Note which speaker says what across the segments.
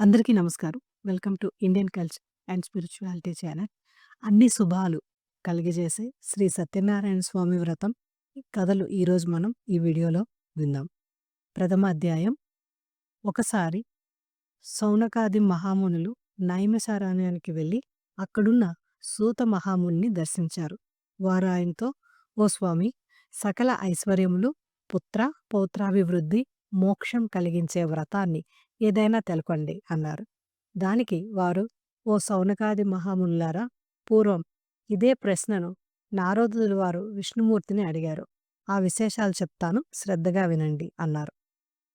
Speaker 1: అందరికీ నమస్కారం. Welcome to Indian culture and spirituality channel. అన్ని శుభాలు కలిగజేసే శ్రీ సత్యనారాయణ స్వామి వ్రతం కథలు ఈరోజు మనం ఈ వీడియోలో విందాం. ప్రథమ అధ్యాయం ఒకసారి సౌనకాది మహామునులు నైమిషారణ్యానికి వెళ్ళి అక్కడున్న సూత మహాముని దర్శించారు. వారు ఆయనతో ఓ స్వామి సకల ఐశ్వర్యములు, పుత్ర పౌత్రాభివృద్ధి, మోక్షం కలిగించే వ్రతాన్ని ఏదైనా తెలపండి అన్నారు. దానికి వారు ఓ సౌనకాది మహామునులారా పూర్వం ఇదే ప్రశ్నను నారదుల వారు విష్ణుమూర్తిని అడిగారు. ఆ విశేషాలు చెప్తాను శ్రద్ధగా వినండి అన్నారు.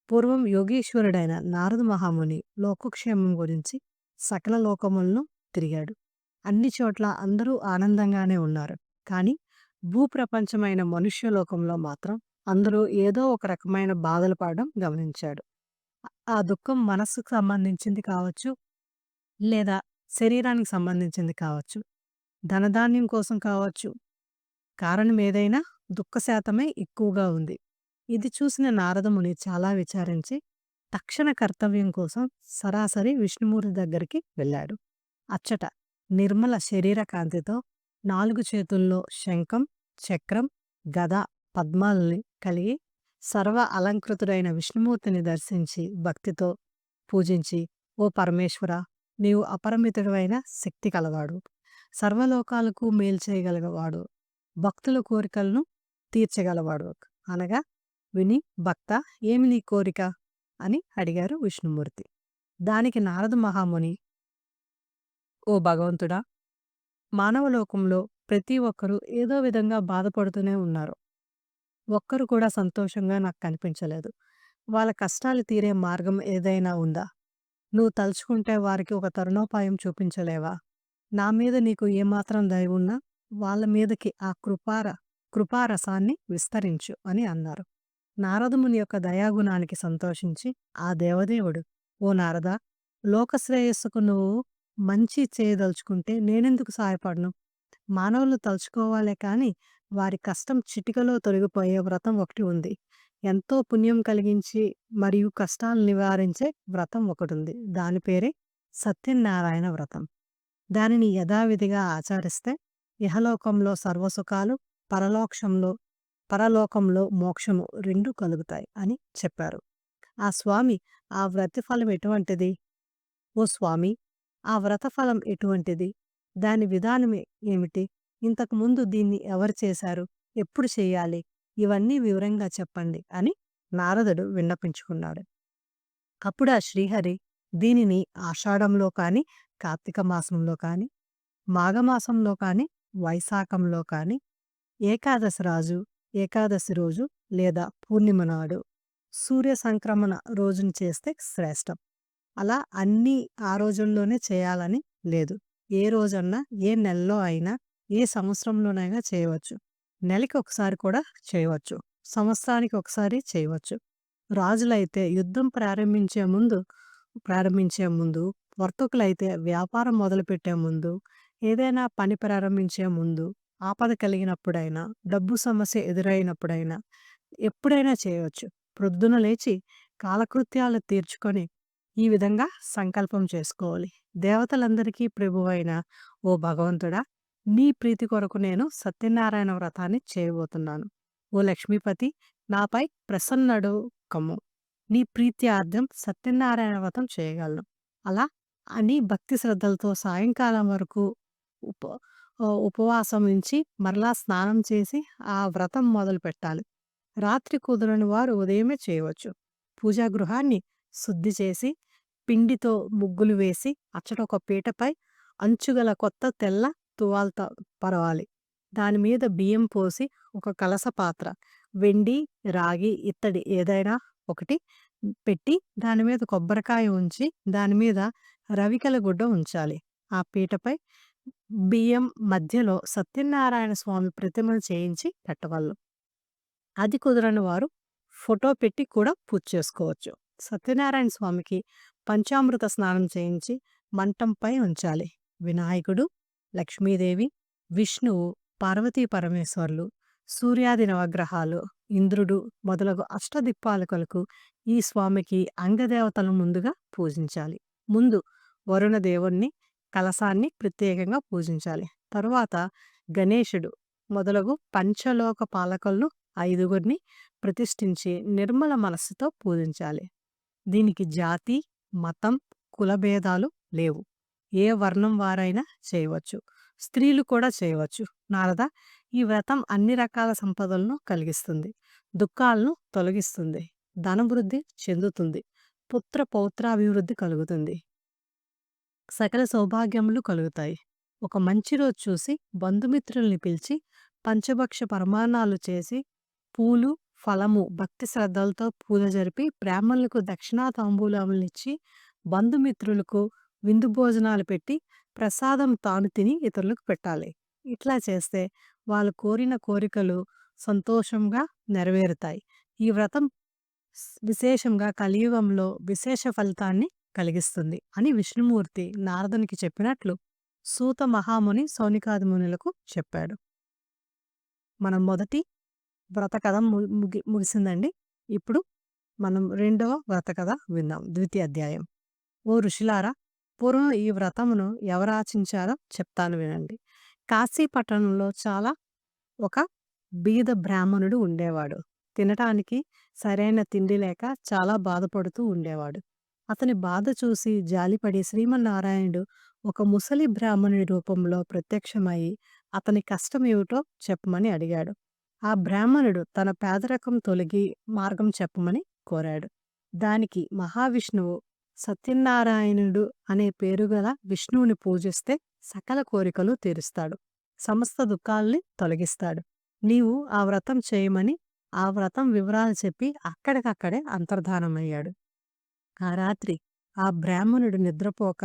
Speaker 1: పూర్వం యోగీశ్వరుడైన నారద మహాముని లోకక్షేమం గురించి సకల లోకములను తిరిగాడు. అన్ని చోట్ల అందరూ ఆనందంగానే ఉన్నారు. కానీ భూప్రపంచమైన మనుష్యలోకంలో మాత్రం అందరూ ఏదో ఒక రకమైన బాధలు పడడం గమనించాడు. ఆ దుఃఖం మనస్సుకు సంబంధించింది కావచ్చు, లేదా శరీరానికి సంబంధించింది కావచ్చు, ధనధాన్యం కోసం కావచ్చు. కారణం ఏదైనా దుఃఖ శాతమే ఎక్కువగా ఉంది. ఇది చూసిన నారదముని చాలా విచారించి తక్షణ కర్తవ్యం కోసం సరాసరి విష్ణుమూర్తి దగ్గరికి వెళ్ళాడు. అచ్చట నిర్మల శరీర కాంతితో నాలుగు చేతుల్లో శంఖం, చక్రం, గద, పద్మాలని కలిగి సర్వ అలంకృతుడైన విష్ణుమూర్తిని దర్శించి భక్తితో పూజించి ఓ పరమేశ్వర నీవు అపరిమితుడైన శక్తి కలవాడు. సర్వలోకాలకు మేలు చేయగలవాడు భక్తుల కోరికలను తీర్చగలవాడు అనగా విని భక్త ఏమి నీ కోరిక అని అడిగారు విష్ణుమూర్తి. దానికి నారద మహాముని. ఓ భగవంతుడా! మానవలోకంలో ప్రతి ఒక్కరూ ఏదో విధంగా బాధపడుతూనే ఉన్నారు. ఒక్కరు కూడా సంతోషంగా నాకు కనిపించలేదు. వాళ్ళ కష్టాలు తీరే మార్గం ఏదైనా ఉందా? నువ్వు తలుచుకుంటే వారికి ఒక తరుణోపాయం చూపించలేవా? నా మీద నీకు ఏమాత్రం దయ ఉన్నా వాళ్ళ మీదకి ఆ కృపార కృపారసాన్ని విస్తరించు అని అన్నారు. నారదముని యొక్క దయాగుణానికి సంతోషించి ఆ దేవదేవుడు ఓ నారద లోకశ్రేయస్సుకు నువ్వు మంచి చేయదలుచుకుంటే నేనెందుకు సహాయపడను? మానవులు తలుచుకోవాలే కాని వారి కష్టం చిటికలో తొలగిపోయే వ్రతం ఒకటి ఉంది. ఎంతో పుణ్యం కలిగించి మరియు కష్టాలు నివారించే వ్రతం ఒకటుంది. దాని పేరే సత్యనారాయణ వ్రతం. దానిని యథావిధిగా ఆచరిస్తే ఇహలోకంలో సర్వసుఖాలు, పరలోక్షంలో పరలోకంలో మోక్షము రెండు కలుగుతాయి అని చెప్పారు. ఆ స్వామి ఆ వ్రతఫలం ఎటువంటిది? ఓ స్వామి ఆ వ్రతఫలం ఎటువంటిది? దాని విధానం ఏమిటి? ఇంతకుముందు దీన్ని ఎవరు చేశారు? ఎప్పుడు చేయాలి? ఇవన్నీ వివరంగా చెప్పండి అని నారదుడు విన్నపించుకున్నాడు. అప్పుడు ఆ శ్రీహరి దీనిని ఆషాఢంలో కాని, కార్తీక మాసంలో కాని, మాఘమాసంలో కాని, వైశాఖంలో కాని, ఏకాదశి రాజు ఏకాదశి రోజు లేదా పూర్ణిమ నాడు సూర్య సంక్రమణ రోజున చేస్తే శ్రేష్టం. అలా అన్నీ ఆ రోజుల్లోనే చేయాలని లేదు. ఏ రోజన్నా, ఏ నెలలో అయినా ఏ సంవత్సరంలోనైనా చేయవచ్చు. నెలకి ఒకసారి కూడా చేయవచ్చు. సంవత్సరానికి ఒకసారి చేయవచ్చు. రాజులైతే యుద్ధం ప్రారంభించే ముందు ప్రారంభించే ముందు, వర్తకులైతే వ్యాపారం మొదలుపెట్టే ముందు, ఏదైనా పని ప్రారంభించే ముందు, ఆపద కలిగినప్పుడైనా, డబ్బు సమస్య ఎదురైనప్పుడైనా, ఎప్పుడైనా చేయవచ్చు. ప్రొద్దున లేచి కాలకృత్యాలు తీర్చుకొని ఈ విధంగా సంకల్పం చేసుకోవాలి. దేవతలందరికీ ప్రభువైన ఓ భగవంతుడా! నీ ప్రీతి కొరకు నేను సత్యనారాయణ వ్రతాన్ని చేయబోతున్నాను. ఓ లక్ష్మీపతి నాపై ప్రసన్నడు కమ్ము. నీ ప్రీత్యార్థం సత్యనారాయణ వ్రతం చేయగలను. అలా అని భక్తి శ్రద్ధలతో సాయంకాలం వరకు ఉప ఉపవాసం ఉంచి మరలా స్నానం చేసి ఆ వ్రతం మొదలు పెట్టాలి. రాత్రి కుదరని వారు ఉదయమే చేయవచ్చు. పూజా గృహాన్ని శుద్ధి చేసి పిండితో ముగ్గులు వేసి అచ్చట ఒక పీటపై అంచుగల కొత్త తెల్ల తువాల్తో పరవాలి. దానిమీద బియ్యం పోసి ఒక కలస పాత్ర, వెండి, రాగి, ఇత్తడి ఏదైనా ఒకటి పెట్టి దాని మీద కొబ్బరికాయ ఉంచి దాని మీద రవికల గుడ్డ ఉంచాలి. ఆ పీటపై బియ్యం మధ్యలో సత్యనారాయణ స్వామి ప్రతిమను చేయించి పెట్టవాళ్ళు అది కుదరని వారు ఫోటో పెట్టి కూడా పూజ చేసుకోవచ్చు. సత్యనారాయణ స్వామికి పంచామృత స్నానం చేయించి మంటంపై ఉంచాలి. వినాయకుడు, లక్ష్మీదేవి, విష్ణువు, పార్వతీ పరమేశ్వరులు, సూర్యాది నవగ్రహాలు, ఇంద్రుడు మొదలగు అష్టదిక్పాలకులకు ఈ స్వామికి అంగదేవతలను ముందుగా పూజించాలి. ముందు వరుణ దేవుణ్ణి ప్రత్యేకంగా పూజించాలి. తరువాత గణేశుడు మొదలగు పంచలోక పాలకులను ఐదుగురిని ప్రతిష్ఠించి నిర్మల మనస్సుతో పూజించాలి. దీనికి జాతి మతం కులభేదాలు లేవు. ఏ వర్ణం వారైనా చేయవచ్చు. స్త్రీలు కూడా చేయవచ్చు. నారద ఈ వ్రతం అన్ని రకాల సంపదలను కలిగిస్తుంది. దుఃఖాలను తొలగిస్తుంది. ధనవృద్ధి చెందుతుంది. పుత్ర పౌత్రాభివృద్ధి కలుగుతుంది. సకల సౌభాగ్యములు కలుగుతాయి. ఒక మంచి రోజు చూసి బంధుమిత్రుల్ని పిలిచి పంచభక్ష పరమాణాలు చేసి పూలు ఫలము భక్తి శ్రద్ధలతో పూజ జరిపి బ్రాహ్మణులకు దక్షిణా తాంబూలములనిచ్చి బంధుమిత్రులకు విందు భోజనాలు పెట్టి ప్రసాదం తాను తిని ఇతరులకు పెట్టాలి. ఇట్లా చేస్తే వాళ్ళు కోరిన కోరికలు సంతోషంగా నెరవేరుతాయి. ఈ వ్రతం విశేషంగా కలియుగంలో విశేష ఫలితాన్ని కలిగిస్తుంది అని విష్ణుమూర్తి నారదునికి చెప్పినట్లు సూత మహాముని సౌనికాది మునులకు చెప్పాడు. మనం మొదటి వ్రత కథ ముగి ముగిసిందండి. ఇప్పుడు మనం రెండవ వ్రత కథ విందాం. ద్వితీయ అధ్యాయం. ఓ ఋషులారా పూర్వం ఈ వ్రతమును ఎవరు ఆచించారో చెప్తాను వినండి. కాశీ పట్టణంలో చాలా ఒక బీద బ్రాహ్మణుడు ఉండేవాడు. తినటానికి సరైన తిండి లేక చాలా బాధపడుతూ ఉండేవాడు. అతని బాధ చూసి జాలిపడి శ్రీమన్నారాయణుడు ఒక ముసలి బ్రాహ్మణుడి రూపంలో ప్రత్యక్షమై అతని కష్టం ఏమిటో చెప్పమని అడిగాడు. ఆ బ్రాహ్మణుడు తన పేదరకం తొలగి మార్గం చెప్పమని కోరాడు. దానికి మహావిష్ణువు సత్యనారాయణుడు అనే పేరుగల విష్ణువుని పూజిస్తే సకల కోరికలు తీరుస్తాడు. సమస్త దుఃఖాల్ని తొలగిస్తాడు. నీవు ఆ వ్రతం చేయమని ఆ వ్రతం వివరాలు చెప్పి అక్కడికక్కడే అంతర్ధానమయ్యాడు. ఆ రాత్రి ఆ బ్రాహ్మణుడు నిద్రపోక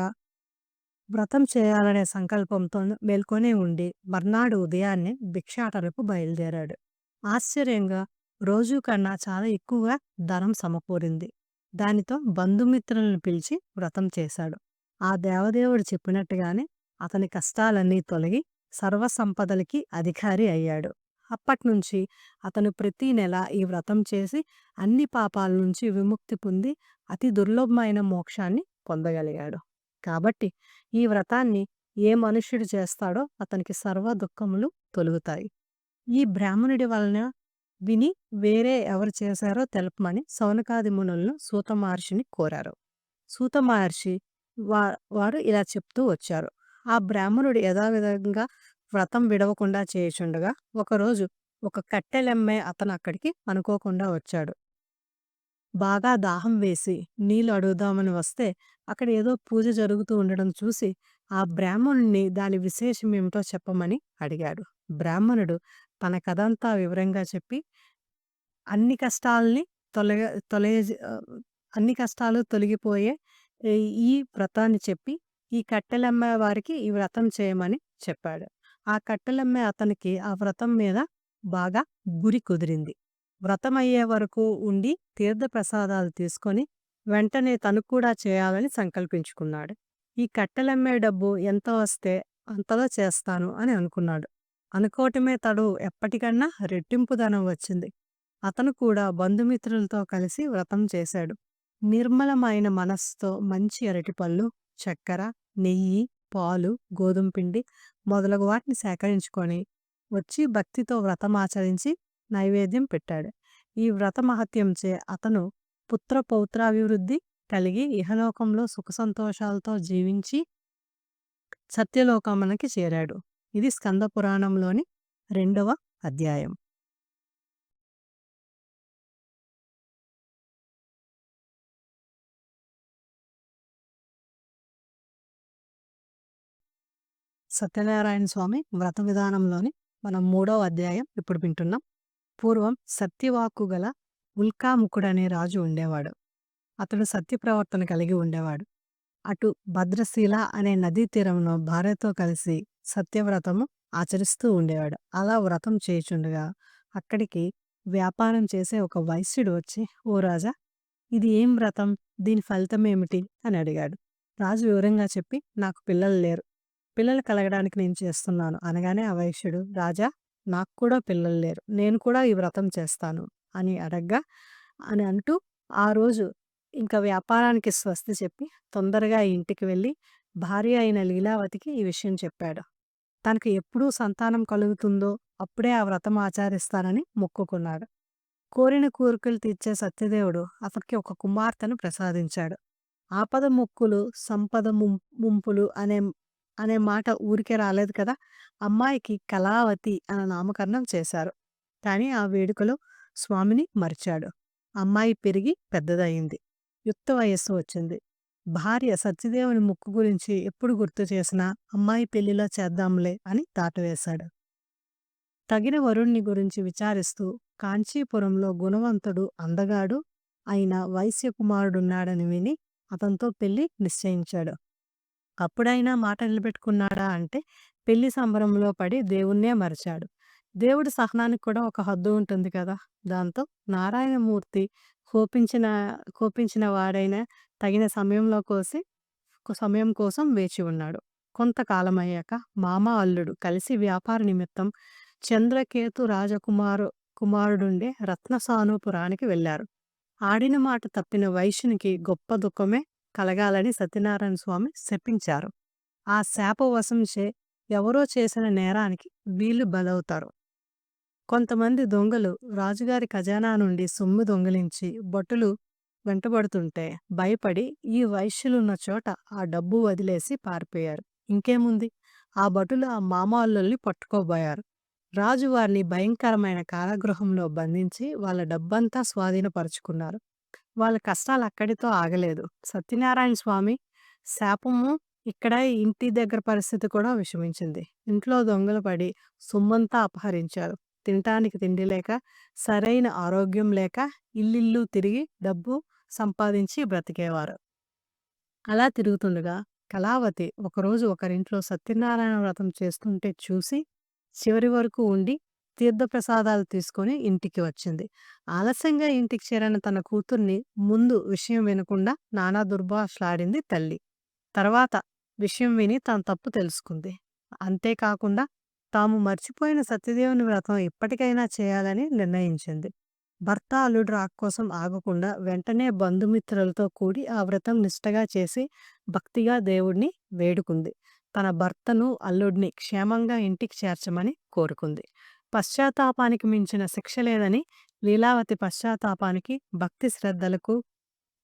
Speaker 1: వ్రతం చేయాలనే సంకల్పంతో మేల్కొనే ఉండి మర్నాడు ఉదయాన్నే భిక్షాటనకు బయలుదేరాడు. ఆశ్చర్యంగా రోజు కన్నా చాలా ఎక్కువగా ధనం సమకూరింది. దానితో బంధుమిత్రులను పిలిచి వ్రతం చేశాడు. ఆ దేవదేవుడు చెప్పినట్టుగానే అతని కష్టాలన్నీ తొలగి సర్వసంపదలకి అధికారి అయ్యాడు. అప్పట్నుంచి అతను ప్రతి నెల ఈ వ్రతం చేసి అన్ని పాపాల నుంచి విముక్తి పొంది అతి దుర్లభమైన మోక్షాన్ని పొందగలిగాడు. కాబట్టి ఈ వ్రతాన్ని ఏ మనుష్యుడు చేస్తాడో అతనికి సర్వ దుఃఖములు తొలుగుతాయి. ఈ బ్రాహ్మణుడి వలన విని వేరే ఎవరు చేశారో తెలపమని సౌనకాది మునులను సూత మహర్షిని కోరారు. సూత మహర్షి వా వారు ఇలా చెప్తూ వచ్చారు. ఆ బ్రాహ్మణుడు యథావిధంగా వ్రతం విడవకుండా చేయుచుండగా ఒకరోజు ఒక కట్టెలెమ్మే అతను అక్కడికి అనుకోకుండా వచ్చాడు. బాగా దాహం వేసి నీళ్ళు అడుగుదామని వస్తే అక్కడ ఏదో పూజ జరుగుతూ ఉండడం చూసి ఆ బ్రాహ్మణుణ్ణి దాని విశేషం ఏమిటో చెప్పమని అడిగాడు. బ్రాహ్మణుడు తన కథంతా వివరంగా చెప్పి అన్ని కష్టాల్ని తొలగ తొలగ అన్ని కష్టాలు తొలగిపోయే ఈ వ్రతాన్ని చెప్పి ఈ కట్టెలమ్మే వారికి ఈ వ్రతం చేయమని చెప్పాడు. ఆ కట్టెలమ్మే అతనికి ఆ వ్రతం మీద బాగా గురి కుదిరింది. వ్రతం అయ్యే వరకు ఉండి తీర్థప్రసాదాలు తీసుకొని వెంటనే తను కూడా చేయాలని సంకల్పించుకున్నాడు. ఈ కట్టెలమ్మే డబ్బు ఎంత వస్తే అంతలో చేస్తాను అని అనుకున్నాడు. అనుకోవటమే తడు. ఎప్పటికన్నా రెట్టింపు ధనం వచ్చింది. అతను కూడా బంధుమిత్రులతో కలిసి వ్రతం చేశాడు. నిర్మలమైన మనస్సుతో మంచి అరటిపళ్ళు చక్కెర నెయ్యి పాలు గోధుమ పిండి మొదలగు వాటిని సేకరించుకొని వచ్చి భక్తితో వ్రతం ఆచరించి నైవేద్యం పెట్టాడు. ఈ వ్రత మహత్యంచే అతను పుత్ర పౌత్రాభివృద్ధి కలిగి ఇహలోకంలో సుఖ సంతోషాలతో జీవించి సత్యలోకమునకి చేరాడు. ఇది స్కంద పురాణంలోని రెండవ అధ్యాయం. సత్యనారాయణ స్వామి వ్రత విధానంలోని మనం మూడవ అధ్యాయం ఇప్పుడు వింటున్నాం. పూర్వం సత్యవాక్కు గల ఉల్కాముఖుడనే రాజు ఉండేవాడు. అతడు సత్య ప్రవర్తన కలిగి ఉండేవాడు. అటు భద్రశీల అనే నదీ తీరంలో భార్యతో కలిసి సత్యవ్రతము ఆచరిస్తూ ఉండేవాడు. అలా వ్రతం చేయుచుండగా అక్కడికి వ్యాపారం చేసే ఒక వైశ్యుడు వచ్చి ఓ రాజా ఇది ఏం వ్రతం? దీని ఫలితం ఏమిటి? అని అడిగాడు. రాజు వివరంగా చెప్పి నాకు పిల్లలు లేరు. పిల్లలు కలగడానికి నేను చేస్తున్నాను అనగానే ఆ వైశ్యుడు రాజా నాకు కూడా పిల్లలు లేరు. నేను కూడా ఈ వ్రతం చేస్తాను అని అడగ్గా అని అంటూ ఆ రోజు ఇంకా వ్యాపారానికి స్వస్తి చెప్పి తొందరగా ఇంటికి వెళ్ళి భార్య అయిన లీలావతికి ఈ విషయం చెప్పాడు. తనకు ఎప్పుడూ సంతానం కలుగుతుందో అప్పుడే ఆ వ్రతం ఆచరిస్తానని మొక్కుకున్నాడు. కోరిన కోరికలు తీర్చే సత్యదేవుడు అతనికి ఒక కుమార్తెను ప్రసాదించాడు. ఆపద ముక్కులు సంపద ముంపులు అనే అనే మాట ఊరికే రాలేదు కదా! అమ్మాయికి కళావతి అన్న నామకరణం చేశారు. కానీ ఆ వేడుకలో స్వామిని మరిచాడు. అమ్మాయి పెరిగి పెద్దదయింది. యుక్త వయస్సు వచ్చింది. భార్య సత్యదేవుని ముక్కు గురించి ఎప్పుడు గుర్తు చేసినా అమ్మాయి పెళ్ళిలో చేద్దాంలే అని దాటవేశాడు. తగిన వరుణ్ణి గురించి విచారిస్తూ కాంచీపురంలో గుణవంతుడు, అందగాడు అయిన వైశ్యకుమారుడున్నాడని విని అతనితో పెళ్ళి నిశ్చయించాడు. అప్పుడైనా మాట నిలబెట్టుకున్నాడా అంటే పెళ్ళి సంబరంలో పడి దేవుణ్ణే మరిచాడు. దేవుడి సహనానికి కూడా ఒక హద్దు ఉంటుంది కదా! దాంతో నారాయణమూర్తి కోపించిన కోపించిన వాడైనా తగిన సమయంలో కోసి సమయం కోసం వేచి ఉన్నాడు. కొంతకాలమయ్యాక మామ, అల్లుడు కలిసి వ్యాపార నిమిత్తం చంద్రకేతు రాజకుమారు కుమారుడుండే రత్నసానుపురానికి వెళ్ళారు. ఆడిన మాట తప్పిన వైశ్యునికి గొప్ప దుఃఖమే కలగాలని సత్యనారాయణ స్వామి శపించారు. ఆ శాపవశంచే ఎవరో చేసిన నేరానికి వీళ్ళు బలవుతారు. కొంతమంది దొంగలు రాజుగారి ఖజానా నుండి సొమ్ము దొంగిలించి భటులు వెంటబడుతుంటే భయపడి ఈ వైశ్యులున్న చోట ఆ డబ్బు వదిలేసి పారిపోయారు. ఇంకేముంది ఆ భటులు ఆ మామాల్లుల్ని పట్టుకోబోయారు. రాజు వారిని భయంకరమైన కారాగృహంలో బంధించి వాళ్ళ డబ్బంతా స్వాధీనపరుచుకున్నారు. వాళ్ళ కష్టాలు అక్కడితో ఆగలేదు. సత్యనారాయణ స్వామి శాపము ఇక్కడ ఇంటి దగ్గర పరిస్థితి కూడా విషమించింది. ఇంట్లో దొంగలు పడి సొమ్మంతా అపహరించారు. తినటానికి తిండి లేక, సరైన ఆరోగ్యం లేక ఇల్లిల్లు తిరిగి డబ్బు సంపాదించి బ్రతికేవారు. అలా తిరుగుతుండగా కళావతి ఒకరోజు ఒకరింట్లో సత్యనారాయణ వ్రతం చేస్తుంటే చూసి చివరి వరకు ఉండి తీర్థప్రసాదాలు తీసుకొని ఇంటికి వచ్చింది. ఆలస్యంగా ఇంటికి చేరిన తన కూతుర్ని ముందు విషయం వినకుండా నానా దుర్భాషలాడింది తల్లి. తర్వాత విషయం విని తన తప్పు తెలుసుకుంది. అంతేకాకుండా తాము మర్చిపోయిన సత్యదేవుని వ్రతం ఇప్పటికైనా చేయాలని నిర్ణయించింది. భర్త, అల్లుడు రాక్ కోసం ఆగకుండా వెంటనే బంధుమిత్రులతో కూడి ఆ వ్రతం నిష్టగా చేసి భక్తిగా దేవుడిని వేడుకుంది. తన భర్తను, అల్లుడిని క్షేమంగా ఇంటికి చేర్చమని కోరుకుంది. పశ్చాత్తాపానికి మించిన శిక్ష లేదని లీలావతి పశ్చాత్తాపానికి, భక్తి శ్రద్ధలకు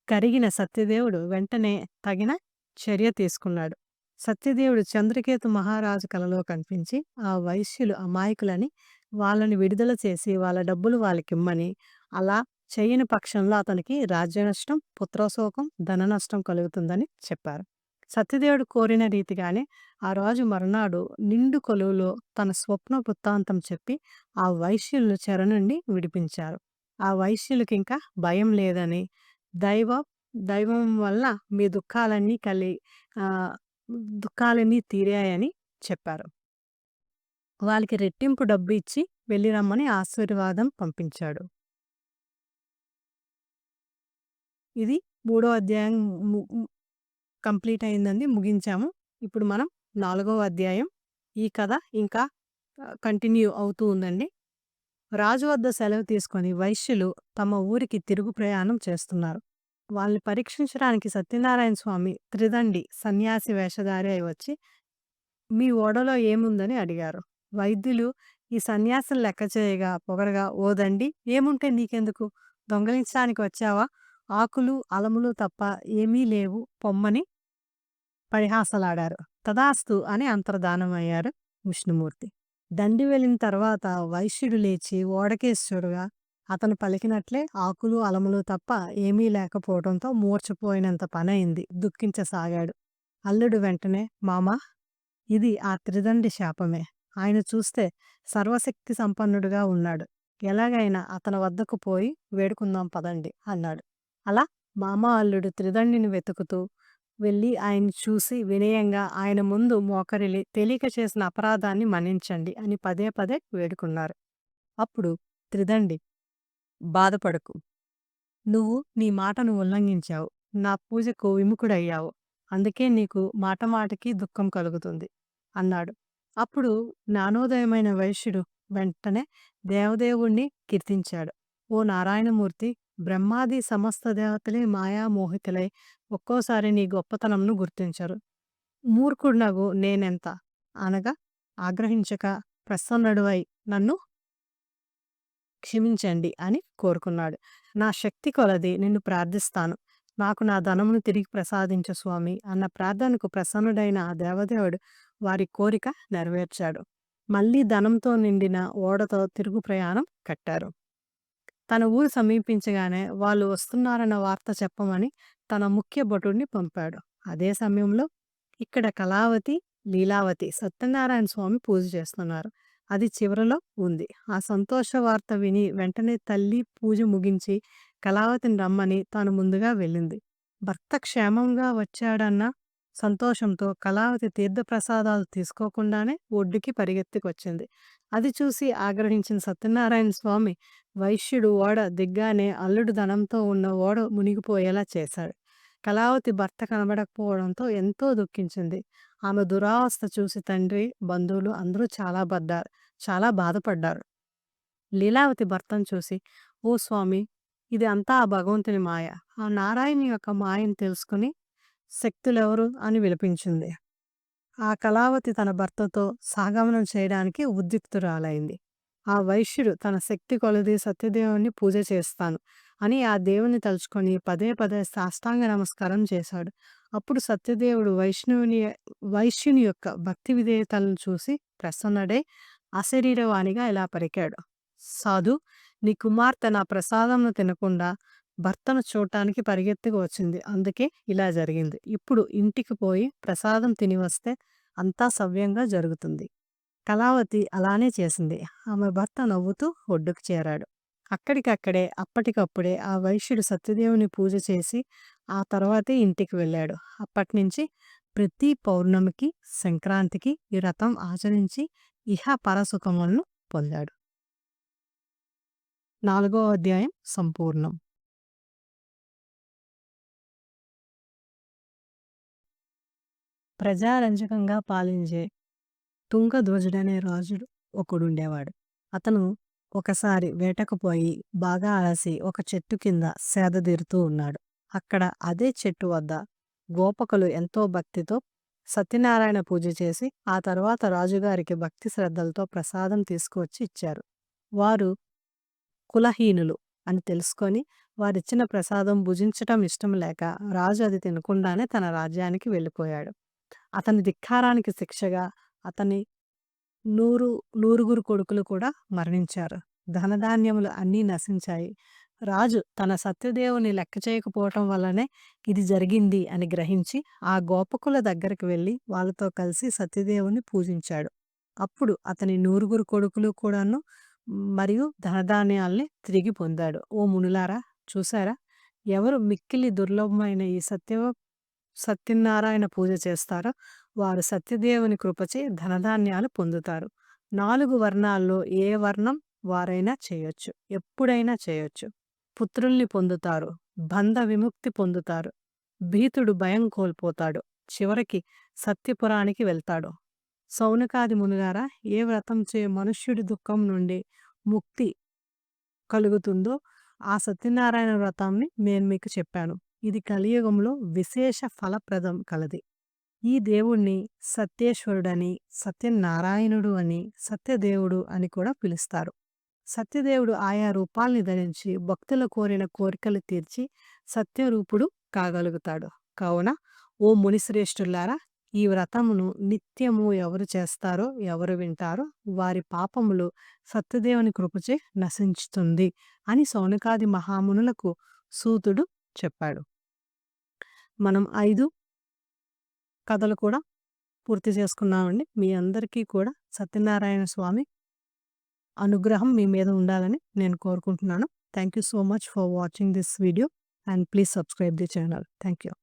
Speaker 1: కరిగిన సత్యదేవుడు వెంటనే తగిన చర్య తీసుకున్నాడు. సత్యదేవుడు చంద్రకేతు మహారాజు కలలో కనిపించి ఆ వైశ్యులు అమాయకులని వాళ్ళని విడుదల చేసి వాళ్ళ డబ్బులు వాళ్ళకిమ్మని, అలా చేయని పక్షంలో అతనికి రాజ్యనష్టం, పుత్రశోకం, ధన నష్టం కలుగుతుందని చెప్పారు. సత్యదేవుడు కోరిన రీతిగానే ఆ రాజు మరునాడు నిండు కొలువులో తన స్వప్న వృత్తాంతం చెప్పి ఆ వైశ్యులను చెర నుండి విడిపించారు. ఆ వైశ్యులకి ఇంకా భయం లేదని, దైవ దైవం వల్ల మీ దుఃఖాలన్నీ కలి దుఃఖాలన్నీ తీరాయని చెప్పారు. వాళ్ళకి రెట్టింపు డబ్బు ఇచ్చి వెళ్ళి రమ్మని ఆశీర్వాదం పంపించాడు. ఇది మూడో అధ్యాయం కంప్లీట్ అయిందండి. ముగించాము. ఇప్పుడు మనం నాలుగవ అధ్యాయం. ఈ కథ ఇంకా కంటిన్యూ అవుతూ ఉందండి. రాజు వద్ద సెలవు తీసుకొని వైశ్యులు తమ ఊరికి తిరుగు ప్రయాణం చేస్తున్నారు. వాళ్ళని పరీక్షించడానికి సత్యనారాయణ స్వామి త్రిదండి సన్యాసి వేషధారి అయి వచ్చి మీ ఓడలో ఏముందని అడిగారు. వైద్యులు ఈ సన్యాసిని లెక్క చేయగా పొగరగా ఓదండి ఏముంటే నీకెందుకు? దొంగలించడానికి వచ్చావా? ఆకులు, అలములు తప్ప ఏమీ లేవు పొమ్మని పరిహాసలాడారు. తదాస్తు అని అంతర్ధానమయ్యారు విష్ణుమూర్తి. దండి వెళ్ళిన తర్వాత వైశ్యుడు లేచి ఓడకేశ్వరుగా అతను పలికినట్లే ఆకులు, అలములు తప్ప ఏమీ లేకపోవడంతో మూర్చిపోయినంత పనయింది. దుఃఖించసాగాడు. అల్లుడు వెంటనే మామా! ఇది ఆ త్రిదండి శాపమే. ఆయన చూస్తే సర్వశక్తి సంపన్నుడుగా ఉన్నాడు. ఎలాగైనా అతని వద్దకు పోయి వేడుకుందాం పదండి అన్నాడు. అలా మామ, అల్లుడు త్రిదండిని వెతుకుతూ వెళ్ళి ఆయన చూసి వినయంగా ఆయన ముందు మోకరిల్లి తెలియక చేసిన అపరాధాన్ని మన్నించండి అని పదే పదే వేడుకున్నారు. అప్పుడు త్రిదండి బాధపడకు. నువ్వు నీ మాటను ఉల్లంఘించావు. నా పూజకు విముఖుడయ్యావు. అందుకే నీకు మాటమాటకీ దుఃఖం కలుగుతుంది అన్నాడు. అప్పుడు జ్ఞానోదయమైన వైశ్యుడు వెంటనే దేవదేవుణ్ణి కీర్తించాడు. ఓ నారాయణమూర్తి బ్రహ్మాది సమస్త దేవతలే మాయామోహితులై ఒక్కోసారి నీ గొప్పతనంను గుర్తించరు. మూర్ఖుడనగు నేనెంత అనగా ఆగ్రహించక ప్రసన్నుడవై నన్ను క్షమించండి అని కోరుకున్నాడు. నా శక్తి కొలది నిన్ను ప్రార్థిస్తాను. నాకు నా ధనమును తిరిగి ప్రసాదించు స్వామి అన్న ప్రార్థనకు ప్రసన్నుడైన ఆ దేవదేవుడు వారి కోరిక నెరవేర్చాడు. మళ్ళీ ధనంతో నిండిన ఓడతో తిరుగు ప్రయాణం కట్టారు. తన ఊరు సమీపించగానే వాళ్ళు వస్తున్నారన్న వార్త చెప్పమని తన ముఖ్య భటుడిని పంపాడు. అదే సమయంలో ఇక్కడ కళావతి, లీలావతి సత్యనారాయణ స్వామి పూజ చేస్తున్నారు. అది చివరలో ఉంది. ఆ సంతోష వార్త విని వెంటనే తల్లి పూజ ముగించి కళావతిని రమ్మని తాను ముందుగా వెళ్ళింది. భర్త క్షేమంగా వచ్చాడన్న సంతోషంతో కళావతి తీర్థప్రసాదాలు తీసుకోకుండానే ఒడ్డుకి పరిగెత్తుకొచ్చింది. అది చూసి ఆగ్రహించిన సత్యనారాయణ స్వామి వైశ్యుడు ఓడ దిగ్గానే అల్లుడు ధనంతో ఉన్న ఓడ మునిగిపోయేలా చేశాడు. కళావతి భర్త కనబడకపోవడంతో ఎంతో దుఃఖించింది. ఆమె దురావస్థ చూసి తండ్రి, బంధువులు అందరూ చాలా బద్దారు చాలా బాధపడ్డారు. లీలావతి భర్తను చూసి ఓ స్వామి ఇది అంతా ఆ భగవంతుని మాయ. ఆ నారాయణి యొక్క మాయను తెలుసుకుని శక్తులెవరు అని విలపించింది. ఆ కళావతి తన భర్తతో సాగమనం చేయడానికి ఉద్యుక్తురాలైంది. ఆ వైశ్యుడు తన శక్తి కొలది సత్యదేవుని పూజ చేస్తాను అని ఆ దేవుని తలుచుకొని పదే పదే సాష్టాంగ నమస్కారం చేశాడు. అప్పుడు సత్యదేవుడు వైష్ణవుని వైశ్యుని యొక్క భక్తి విధేయతలను చూసి ప్రసన్నడే అశరీరవాణిగా ఇలా పలికాడు. సాధు నీ కుమార్తె నా ప్రసాదంను తినకుండా భర్తను చూడటానికి పరిగెత్తుకు వచ్చింది. అందుకే ఇలా జరిగింది. ఇప్పుడు ఇంటికి పోయి ప్రసాదం తిని వస్తే అంతా సవ్యంగా జరుగుతుంది. కళావతి అలానే చేసింది. ఆమె భర్త నవ్వుతూ ఒడ్డుకు చేరాడు. అక్కడికక్కడే అప్పటికప్పుడే ఆ వైశ్యుడు సత్యదేవుని పూజ చేసి ఆ తర్వాతే ఇంటికి వెళ్ళాడు. అప్పట్నుంచి ప్రతి పౌర్ణమికి, సంక్రాంతికి ఈ వ్రతం ఆచరించి ఇహ పర సుఖములను పొందాడు. నాలుగో అధ్యాయం సంపూర్ణం. ప్రజారంజకంగా పాలించే తుంగధ్వజుడనే రాజుడు ఒకడుండేవాడు. అతను ఒకసారి వేటకు పోయి బాగా అలసి ఒక చెట్టు కింద సేదదీరుతూ ఉన్నాడు. అక్కడ అదే చెట్టు వద్ద గోపకులు ఎంతో భక్తితో సత్యనారాయణ పూజ చేసి ఆ తర్వాత రాజుగారికి భక్తి శ్రద్ధలతో ప్రసాదం తీసుకువచ్చి ఇచ్చారు. వారు కులహీనులు అని తెలుసుకొని వారిచ్చిన ప్రసాదం భుజించటం ఇష్టం లేక రాజు అది తినకుండానే తన రాజ్యానికి వెళ్ళిపోయాడు. అతని ధిక్కారానికి శిక్షగా అతని నూరు నూరుగురు కొడుకులు కూడా మరణించారు. ధనధాన్యములు అన్నీ నశించాయి. రాజు తన సత్యదేవుని లెక్క చేయకపోవటం వల్లనే ఇది జరిగింది అని గ్రహించి ఆ గోపకుల దగ్గరికి వెళ్ళి వాళ్ళతో కలిసి సత్యదేవుని పూజించాడు. అప్పుడు అతని నూరుగురు కొడుకులు కూడాను మరియు ధనధాన్యాల్ని తిరిగి పొందాడు. ఓ మునులారా చూసారా ఎవరు మిక్కిలి దుర్లభమైన ఈ సత్య సత్యనారాయణ పూజ చేస్తారో వారు సత్యదేవుని కృపచే ధనధాన్యాలు పొందుతారు. నాలుగు వర్ణాల్లో ఏ వర్ణం వారైనా చేయొచ్చు. ఎప్పుడైనా చేయొచ్చు. పుత్రుల్ని పొందుతారు. బంధ విముక్తి పొందుతారు. భీతుడు భయం కోల్పోతాడు. చివరికి సత్యపురానికి వెళ్తాడు. సౌనకాది మునుగారా ఏ వ్రతం చే మనుష్యుడి దుఃఖం నుండి ముక్తి కలుగుతుందో ఆ సత్యనారాయణ వ్రతాన్ని నేను మీకు చెప్పాను. ఇది కలియుగంలో విశేష ఫలప్రదం కలది. ఈ దేవుణ్ణి సత్యేశ్వరుడని, సత్యనారాయణుడు అని, సత్యదేవుడు అని కూడా పిలుస్తారు. సత్యదేవుడు ఆయా రూపాల్ని ధరించి భక్తుల కోరిన కోరికలు తీర్చి సత్యరూపుడు కాగలుగుతాడు. కావున ఓ మునిశ్రేష్ఠులారా ఈ వ్రతమును నిత్యము ఎవరు చేస్తారో, ఎవరు వింటారో వారి పాపములు సత్యదేవుని కృపచే నశించుతుంది అని సౌనకాది మహామునులకు సూతుడు చెప్పాడు. మనం ఐదు కథలు కూడా పూర్తి చేసుకున్నామండి. మీ అందరికీ కూడా సత్యనారాయణ స్వామి అనుగ్రహం మీ మీద ఉండాలని నేను కోరుకుంటున్నాను. Thank you so much for watching this video and please subscribe the channel. Thank you.